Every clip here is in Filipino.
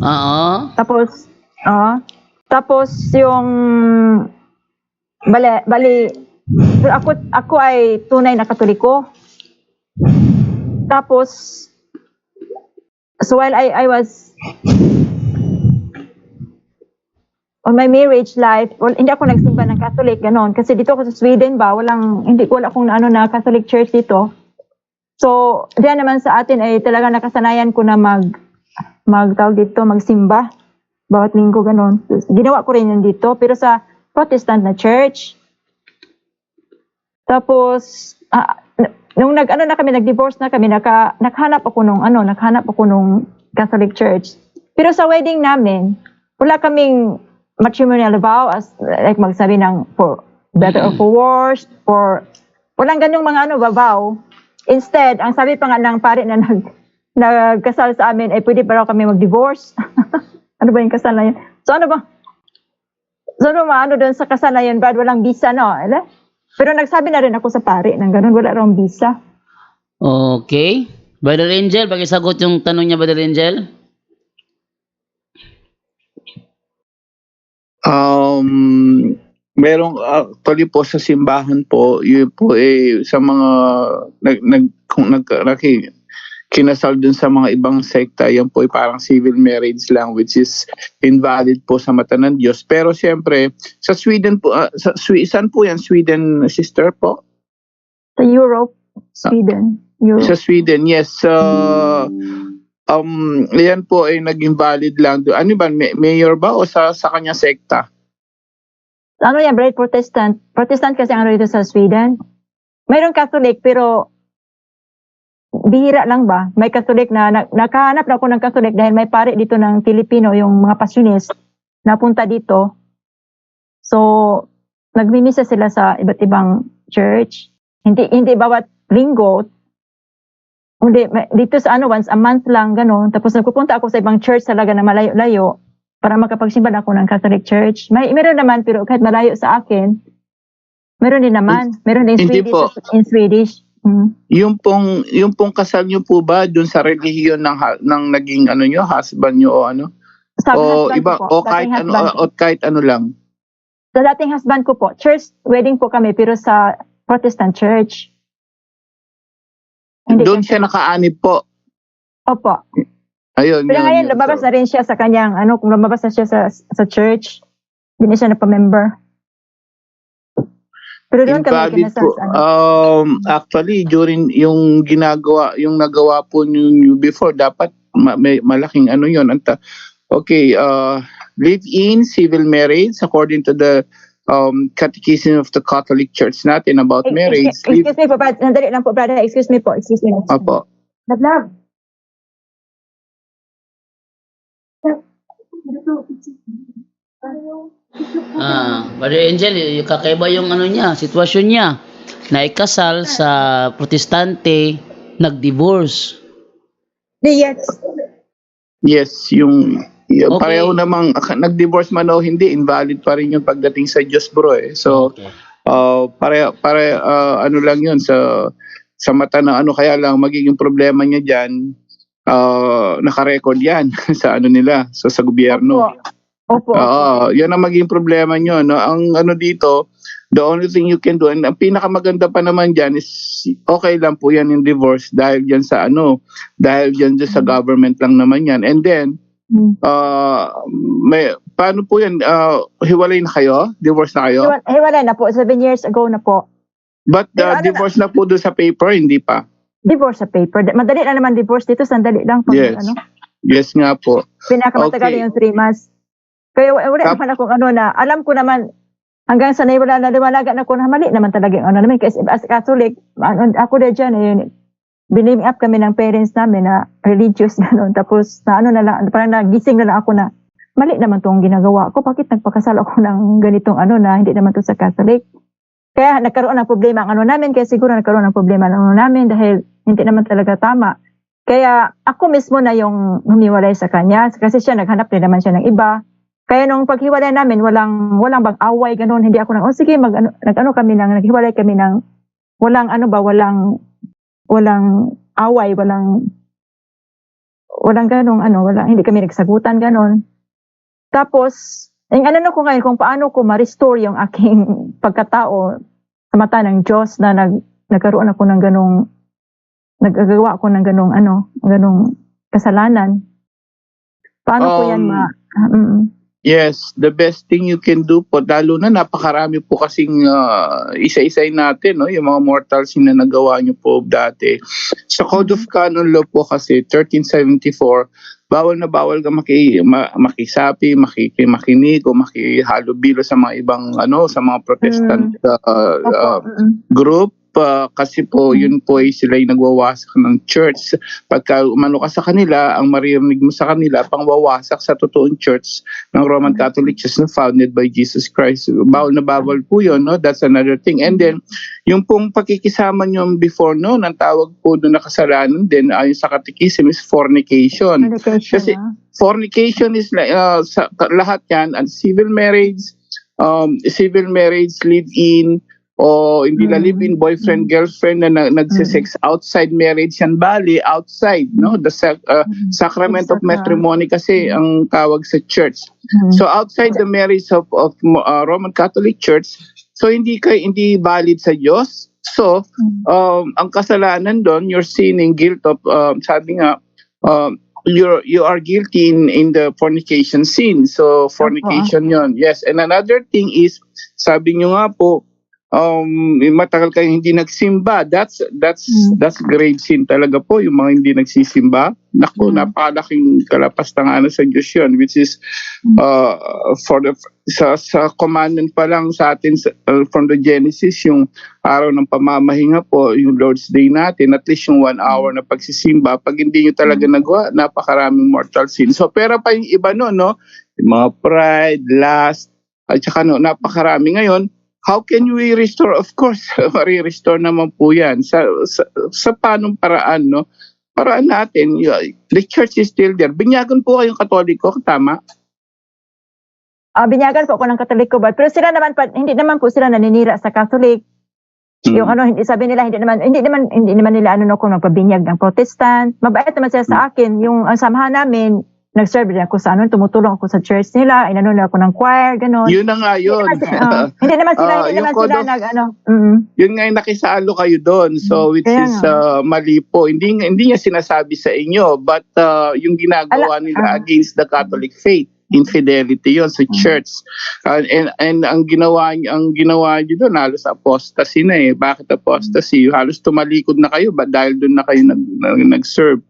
Oo. Tapos, ah, tapos yung, bali, bali, ako, ako ay tunay na katoliko. Tapos, so while I, I was on my marriage life, well, hindi ako nagsimba ng Catholic, ganon. Kasi dito ako sa Sweden ba, walang, hindi, wala akong ano na Catholic church dito. So, diyan naman sa atin ay talaga nakasanayan ko na mag, magtawag dito, magsimba. Bawat linggo, ganon. Ginawa ko rin yun dito. Pero sa Protestant na church. Tapos, ah, nung nag, ano na kami, nag-divorce na kami, naka, naghanap ako nung, ano, naghanap ako nung Catholic church. Pero sa wedding namin, wala kaming matrimonial vow as like magsabi ng for better or for worse, for walang ganyung mga ano vow. Instead, ang sabi pa nga ng pare na nag nagkasal sa amin, ay pwede pa raw kami mag-divorce. ano ba yung kasal na yun? So ano ba? So ano ba, ano doon sa kasal na yun, Brad, walang visa, no? Ele? Pero nagsabi na rin ako sa pare ng ganun, wala raw visa. Okay. Brother Angel, pakisagot yung tanong niya, Brother Angel. Um, merong actually po sa simbahan po, yun po eh sa mga nag nag kung nag naki- kinasal dun sa mga ibang sekta, yan po ay parang civil marriage lang which is invalid po sa mata ng Diyos. Pero siyempre, sa Sweden po, ah, sa saan po yan? Sweden, sister po? Sa Europe, Sweden, Europe. Sa Sweden, yes. Uh, um, yan po ay naging valid lang. doon. Ano ba, may- mayor ba o sa, sa kanya sekta? ano yan, Brad, Protestant. Protestant kasi ang dito sa Sweden. Mayroong Catholic, pero bihira lang ba? May Catholic na, na nakahanap na ako ng Catholic dahil may pare dito ng Filipino, yung mga passionist, napunta dito. So, nagmimisa sila sa iba't ibang church. Hindi hindi bawat linggo. Hindi, dito sa ano, once a month lang, gano'n. Tapos nagpupunta ako sa ibang church talaga na malayo-layo para makapagsimba ako ng Catholic Church. May meron naman pero kahit malayo sa akin, meron din naman. Meron din Swedish po. in Swedish. Mm. Yung pong yung pong kasal niyo po ba dun sa relihiyon ng ha- ng naging ano niyo, husband niyo o ano? Sa o iba po, o kahit ano o kahit ano lang. Sa dating husband ko po, church wedding po kami pero sa Protestant church. Hindi Doon siya nakaanib po. Opo. Ayun. Pero yun, ngayon, yun. lumabas So, na rin siya sa kanyang, ano, kung lumabas na siya sa, sa church, hindi na siya napamember. Pero doon kami invalid po. sa ano. Um, actually, during yung ginagawa, yung nagawa po niyo before, dapat ma- may malaking ano yun. Anta, okay, uh, live-in civil marriage according to the um, Catechism of the Catholic Church natin about Eh, marriage. Excuse, excuse me po, brother. Nandali lang po, brother. Excuse me po. Excuse me. Apo. Love, love. Ah, Brother Angel, yung kakaiba yung ano niya, sitwasyon niya. Naikasal sa protestante, nag-divorce. Yes. Yes, yung, yung Okay. pareho namang ak- nag-divorce man o hindi, invalid pa rin yung pagdating sa Diyos bro eh. So, Okay. uh, pare, pare, uh, ano lang yun sa sa mata ng ano kaya lang magiging problema niya diyan uh, naka-record yan sa ano nila so sa gobyerno. Opo. Opo. Oo, yan ang magiging problema nyo. No? Ang ano dito, the only thing you can do, and ang pinakamaganda pa naman dyan is, okay lang po yan yung divorce dahil dyan sa ano, dahil dyan, dyan sa government lang naman yan. And then, uh, may, paano po yan, uh, hiwalay na kayo? Divorce na kayo? Hiwa- Hiwalay na po. Seven years ago na po. But Pero uh, ano divorce na po doon sa paper, hindi pa. Divorce sa paper. Madali lang naman divorce dito. Sandali lang. Pag, Yes. ano, Yes nga po. pinakamatagal Okay. yung three months. Kaya wa- wala Tap- naman akong ano na, alam ko naman, hanggang sa wala na lumalaga na ko na mali naman talaga yung ano namin. Kasi as Catholic, ano, ako na dyan, eh, biname up kami ng parents namin na religious gano'n. Tapos na ano na lang, parang nagising na lang ako na, mali naman tong ginagawa ko. Bakit nagpakasal ako ng ganitong ano na, hindi naman to sa Catholic. Kaya nagkaroon ng problema ang ano namin, kaya siguro nagkaroon ng problema ang ano namin dahil hindi naman talaga tama. Kaya ako mismo na yung humiwalay sa kanya kasi siya naghanap din naman siya ng iba. Kaya nung paghiwalay namin, walang walang bang away ganun, hindi ako nang oh sige mag ano, nag-ano kami nang naghiwalay kami ng walang ano ba, walang walang away, walang walang ganong ano, wala, hindi kami nagsagutan ganon. Tapos, ang ano na ko ngayon kung paano ko ma-restore yung aking pagkatao sa mata ng Diyos na nag, nagkaroon ako ng ganong, nagagawa ako ng ganong ano, ganong kasalanan. Paano ko yan Um, ma... Mm, Yes, the best thing you can do po, lalo na napakarami po kasing ah, isa-isay natin, no? yung mga mortal sin na nagawa niyo po dati. Sa Code of Canon Law po kasi, 1374, bawal na bawal ka maki, ma, makisapi, makiki, makinig, o makihalubilo sa mga ibang, ano, sa mga protestant ah, opo, ah, mm, group ah, kasi po yun po ay sila yung nagwawasak ng church. Pagka umano ka sa kanila, ang maririnig mo sa kanila, pangwawasak sa totoong church ng Roman Catholic Church na founded by Jesus Christ. Bawal na bawal po yun, no? That's another thing. And then, yung pong pakikisama nyo before no, ang tawag po doon na kasalanan din ayon sa Catechism is fornication Kasi- ah. fornication is uh, sa, lahat yan and civil marriage um civil marriage live in o hindi Mm. live in boyfriend girlfriend na, na nagse-sex outside marriage yan bali outside no the sac- uh, Mm. sacrament of matrimony kasi ang tawag sa church Mm. so outside the marriage of of uh, Roman Catholic Church so hindi kay hindi valid sa Diyos so Mm. um, ang kasalanan doon, you're sinning guilt of, um, sabi nga, um, you're, you are guilty in, in the fornication sin. So, fornication yon Yes. And another thing is, sabi nyo nga po, um, matagal kayo hindi nagsimba. That's, that's, Mm. that's grave sin talaga po, yung mga hindi nagsisimba. Naku, Mm. napakalaking kalapastanganan sa Diyos yun, which is, uh, for the, sa, sa commandment pa lang sa atin sa- uh, from the Genesis, yung araw ng pamamahinga po, yung Lord's Day natin, at least yung one hour na pagsisimba, pag hindi nyo talaga nagawa, napakaraming mortal sin. So, pera pa yung iba no, no? Yung mga pride, lust, at saka no, napakarami ngayon. How can we restore? Of course, mari-restore naman po yan. Sa, sa, sa panong paraan, no? Paraan natin, the church is still there. Binyagan po kayong katoliko, tama? Ah, binyagan po ako ng Katoliko ba? Pero sila naman pa, hindi naman po sila naninira sa Catholic. Yung ano, hindi sabi nila hindi naman hindi naman hindi naman nila ano no kung nagpabinyag ng Protestant. Mabait naman sila sa akin. Yung ang samahan namin, nag-serve din ako sa ano, tumutulong ako sa church nila, inano nila ako ng choir, ganon. Yun na nga yun. Hindi naman, ah, hindi naman sila, Ah, hindi naman sila of- nag ano. mm yun nga yung nakisalo kayo doon. So which Kaya is uh, mali po. Hindi hindi niya sinasabi sa inyo but uh, yung ginagawa Ala- nila ah. against the Catholic faith infidelity yon sa Mm. church. Uh, and and ang ginawa ang ginawa niyo doon halos apostasy na eh. Bakit apostasy? Halos tumalikod na kayo ba dahil doon na kayo nag, nag, nag-serve.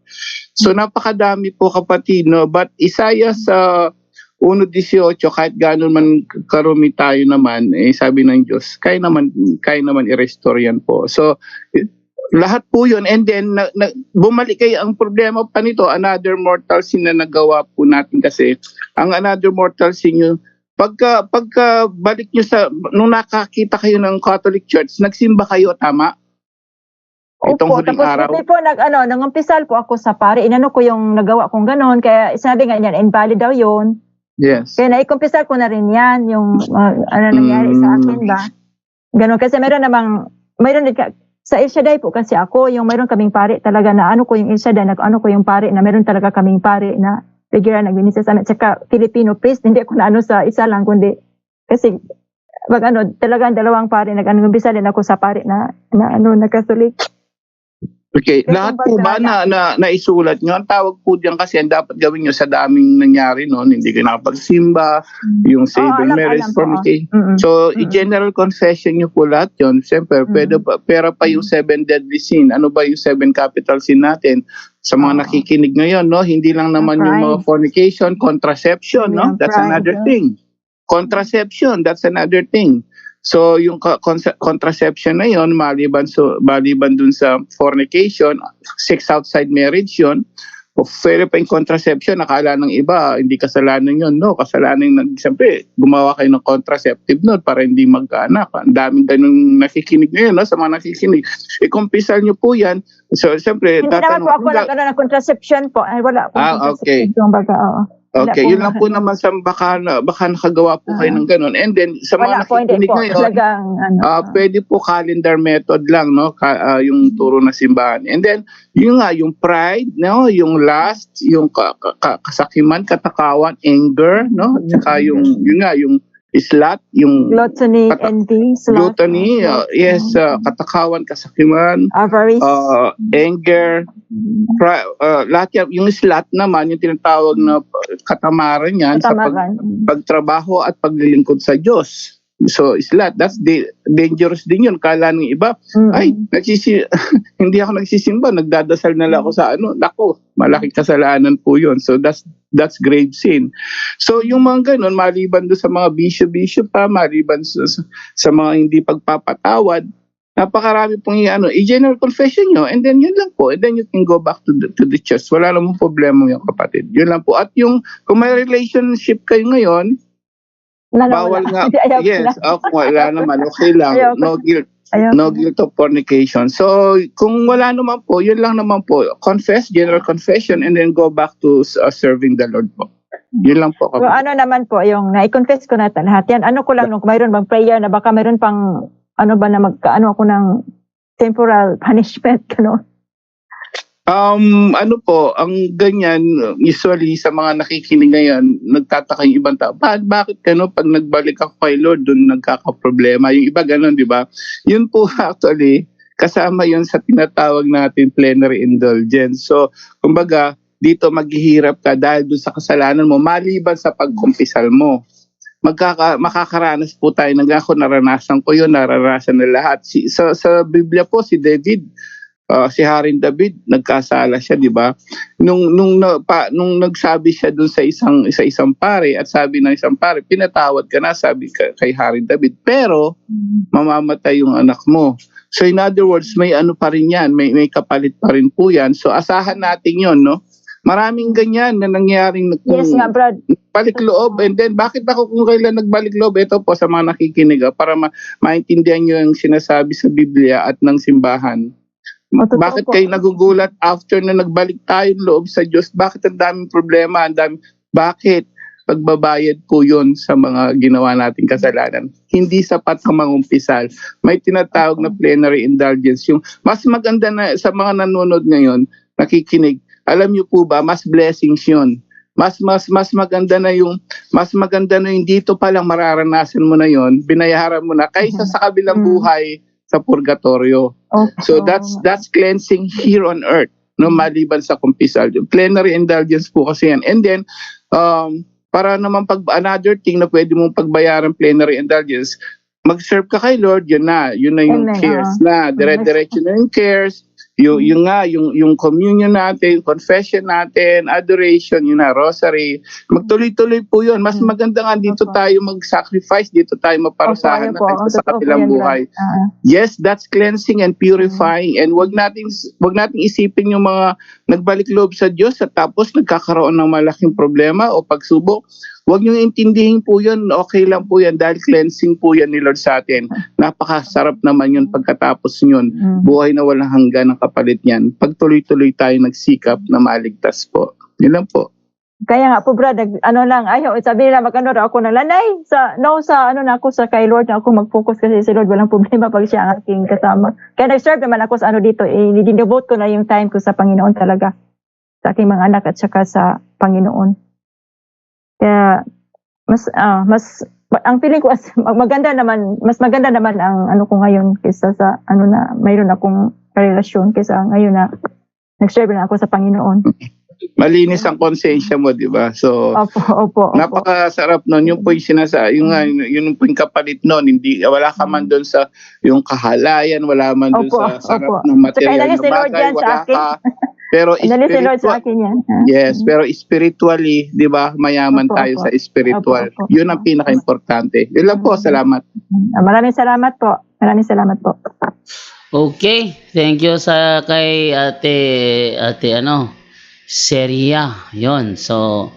So napakadami po kapatid no? But Isaiah sa 1.18 kahit gano'n man karumi tayo naman eh sabi ng Diyos kaya naman kaya naman i-restore yan po. So lahat po yun and then na, na, bumalik kayo ang problema pa nito another mortal sin na nagawa po natin kasi ang another mortal sin yun pagka pagka balik nyo sa nung nakakita kayo ng Catholic Church nagsimba kayo tama itong Opo, tapos araw hindi po nag ano, nangumpisal po ako sa pare, inano ko yung nagawa kong ganon, kaya sabi nga niyan, invalid daw yun. yes Kaya naikumpisal ko na rin yan, yung uh, ano nangyari sa Mm. akin ba. Ganon, kasi meron namang, meron din sa El Shaddai po kasi ako, yung meron kaming pare talaga na ano ko yung El Shaddai, nag, ano ko yung pare na meron talaga kaming pare na regular nagbinisa sa amin. Tsaka Filipino priest, hindi ako na ano sa isa lang, kundi kasi pag ano, talagang dalawang pare, nag-ano, umpisa din ako sa pare na, na ano, na Catholic. Okay, Eh, lahat po ba na, na naisulat nyo? Ang tawag po diyan kasi ang dapat gawin nyo sa daming nangyari noon, hindi kayo nakapagsimba, yung Oo, saving alam- marriage, ko, fornication. Mm-mm. So, Mm. i-general confession nyo po lahat yun. Siyempre, Mm. pwede pa, pera pa yung seven deadly sin. Ano ba yung seven capital sin natin? Sa mga Oo. nakikinig ngayon, no? Hindi lang naman yung mga fornication, contraception, no? Yung That's another yeah. thing. Contraception, that's another thing. So, yung contraception na yon maliban, so, maliban dun sa fornication, sex outside marriage yon o pwede pa yung contraception, nakala ng iba, hindi kasalanan yun. No, kasalanan ng, siyempre, gumawa kayo ng contraceptive no, para hindi magkaanak. Ang daming ganun nakikinig ngayon, no, sa mga nakikinig. I-kumpisal nyo po yan. So, siyempre, Hindi naman po ako tatanong- nag, ano, ng contraception po. Ay, wala po. Ah, okay. Baga, oo. Okay, Wala yun lang po naman sa baka, na, baka nakagawa po kayo Ah. ng ganun. And then, sa Wala mga po, hindi nakikinig po. ngayon, Talagang, ano, Ah, pwede po calendar method lang no Ka, ah, yung turo na simbahan. And then yung nga yung pride no, yung lust, yung ka, ka- ka- kasakiman, katakawan, anger no, at saka yung yun nga yung slut, yung gluttony, Kata- envy, sloth, gluttony, sloth, yes, ah, katakawan, kasakiman, avarice. ah, anger, pri- ah, lahat yan, yung slut naman, yung tinatawag na katamaran yan sa pag, katamaran. pagtrabaho at paglilingkod sa Diyos. So, slut, that's da- dangerous din yun. Kala ng iba, Mm. ay, nagsisi hindi ako nagsisimba, nagdadasal na lang ako sa ano. Nako, malaking kasalanan po yun. So, that's that's grave sin. So, yung mga ganun, maliban doon sa mga bisyo-bisyo pa, maliban sa, sa, mga hindi pagpapatawad, napakarami pong ano, i-general confession nyo, and then yun lang po, and then you can go back to the, to the church. Wala namang problema yung kapatid. Yun lang po. At yung, kung may relationship kayo ngayon, Wala bawal wala. nga, ayaw yes, kung wala naman, okay lang, Ayaw no guilt, Ayaw no guilt of fornication. So, kung wala naman po, yun lang naman po, confess, general confession, and then go back to uh, serving the Lord po. Yun lang po. So, kapatid. ano naman po, yung na-confess ko na lahat yan. Ano ko lang, nung mayroon bang prayer na baka mayroon pang, ano ba na magkaano ako ng temporal punishment, ano? Um, ano po, ang ganyan, usually sa mga nakikinig ngayon, nagtataka yung ibang tao, bakit, bakit gano pag nagbalik ako kay Lord, doon nagkakaproblema. Yung iba ganun, di ba? Yun po actually, kasama yun sa tinatawag natin plenary indulgence. So, kumbaga, dito maghihirap ka dahil doon sa kasalanan mo, maliban sa pagkumpisal mo. Magkaka, makakaranas po tayo ng ako naranasan ko yun, naranasan na lahat. Si, sa, sa Biblia po, si David, ah, si Haring David, nagkasala siya, di ba? Nung, nung, na, pa, nung nagsabi siya dun sa isang, sa isang pare, at sabi ng isang pare, pinatawad ka na, sabi ka, kay Haring David, pero mamamatay yung anak mo. So in other words, may ano pa rin yan, may, may kapalit pa rin po yan. So asahan natin yon no? Maraming ganyan na nangyaring Yes nga, Brad. balik loob and then bakit ako kung kailan nagbalik loob ito po sa mga nakikinig ah, para ma- maintindihan nyo yung sinasabi sa Biblia at ng simbahan O, totoo bakit po. kayo nagugulat after na nagbalik tayo loob sa Diyos? Bakit ang daming problema ang daming bakit pagbabayad po yun sa mga ginawa nating kasalanan? Hindi sapat ang mangumpisal may tinatawag na plenary indulgence. Yung mas maganda na sa mga nanonood ngayon nakikinig alam niyo po ba mas blessings yun. Mas mas mas maganda na yung mas maganda na yung dito pa lang mararanasan mo na yon binayaran mo na kaysa sa kabilang Mhm. buhay sa purgatorio So that's that's cleansing here on earth no maliban sa kumpisal. Plenary indulgence po kasi yan. And then um para naman pag another thing na pwede mong pagbayaran plenary indulgence, mag-serve ka kay Lord, yun na, yun na yung Amen, cares oo. na, dire-diretso na yung cares, yung, yung nga, yung, yung communion natin, confession natin, adoration, yun na, rosary, magtuloy-tuloy po yun. Mas Mm. maganda nga dito Opo. tayo mag-sacrifice, dito tayo maparusahan na Opo, ayun po. kaysa sa Brad. buhay. Ah, Yes, that's cleansing and purifying. And wag nating wag nating isipin yung mga nagbalik loob sa Diyos at tapos nagkakaroon ng malaking problema o pagsubok. Wag niyo intindihin po 'yun. Okay lang po 'yan dahil cleansing po 'yan ni Lord sa atin. Napakasarap naman 'yun pagkatapos 'yun. mm. Buhay na walang hanggan ang kapalit niyan. Pagtuloy-tuloy tayo nagsikap na maligtas po. Yun lang po. Kaya nga po, Brad, ano lang, ayaw, sabi nila, mag-ano raw ako na lanay, sa, no, sa, ano na ako, sa kay Lord na ako mag-focus kasi si Lord, walang problema pag siya ang aking kasama. Kaya nag-serve naman ako sa ano dito, eh, dindevote ko na yung time ko sa Panginoon talaga, sa aking mga anak at saka sa Panginoon. Kaya, mas, ah, mas, ang feeling ko, as, maganda naman, mas maganda naman ang ano ko ngayon kaysa sa, ano na, mayroon akong relasyon kaysa ngayon na nag-serve na ako sa Panginoon. Malinis ang konsensya mo, 'di ba? So Opo, opo, opo. Napakasarap nun. Yung po yung sinasa, yung, nga, yun po yung kapalit nun. Hindi, wala ka man doon sa yung kahalayan, wala man doon Opo, sa sarap opo. ng material na bagay, yan sa wala akin. ka. Pero sa spiritual, akin yan. ha? yes, pero spiritually, di ba, mayaman Opo, tayo opo. sa spiritual. Opo, opo. Yun ang pinaka-importante. Yun lang po, salamat. Ah, Maraming salamat po. Maraming salamat po. Okay, thank you sa kay ate ate ano Seria. Yon. So